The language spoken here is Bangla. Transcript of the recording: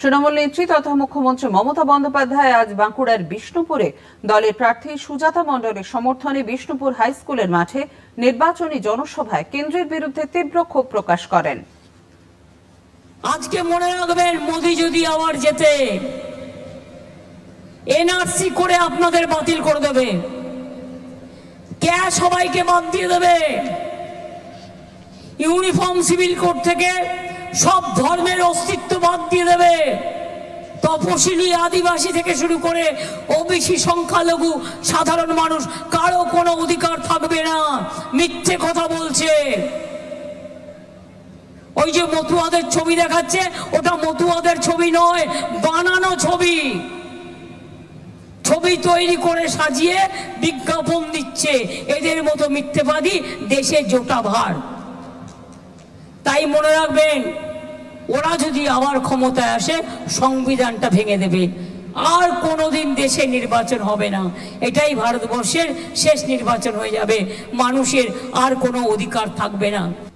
তৃণমূল নেত্রী তথা মুখ্যমন্ত্রী মমতা বন্দ্যোপাধ্যায় আজ বাঁকুড়ার বিষ্ণুপুরে। দলের প্রার্থী সুজাতা মণ্ডলের সমর্থনে বিষ্ণুপুর হাই স্কুলের মাঠে নির্বাচনী জনসভায় কেন্দ্রের বিরুদ্ধে তীব্র ক্ষোভ প্রকাশ করেন। আজকে মনে রাখবেন, মোদি যদি আবার যেতে এনআরসি করে আপনাদের বাতিল করে দেবে। কে সবাইকে বাদ দিয়ে দেবে? ইউনিফর্ম সিভিল কোড থেকে সব ধর্মের অস্তিত্ব তপশিলি আদিবাসী থেকে শুরু করে ওবিসি সংখ্যালঘু সাধারণ মানুষ, কারও কোনো অধিকার থাকবে না। মিথ্যে কথা বলছে। ওই যে মতুয়াদের ছবি দেখাচ্ছে, ওটা মতুয়াদের ছবি নয়, বানানো ছবি। ছবি তৈরি করে সাজিয়ে বিজ্ঞাপন দিচ্ছে। এদের মতো মিথ্যেবাদী দেশে জোটা ভার তাই মনে রাখবেন ওরা যদি আবার ক্ষমতায় আসে, সংবিধানটা ভেঙে দেবে। আর কোনোদিন দেশে নির্বাচন হবে না। এটাই ভারতবর্ষের শেষ নির্বাচন হয়ে যাবে। মানুষের আর কোনো অধিকার থাকবে না।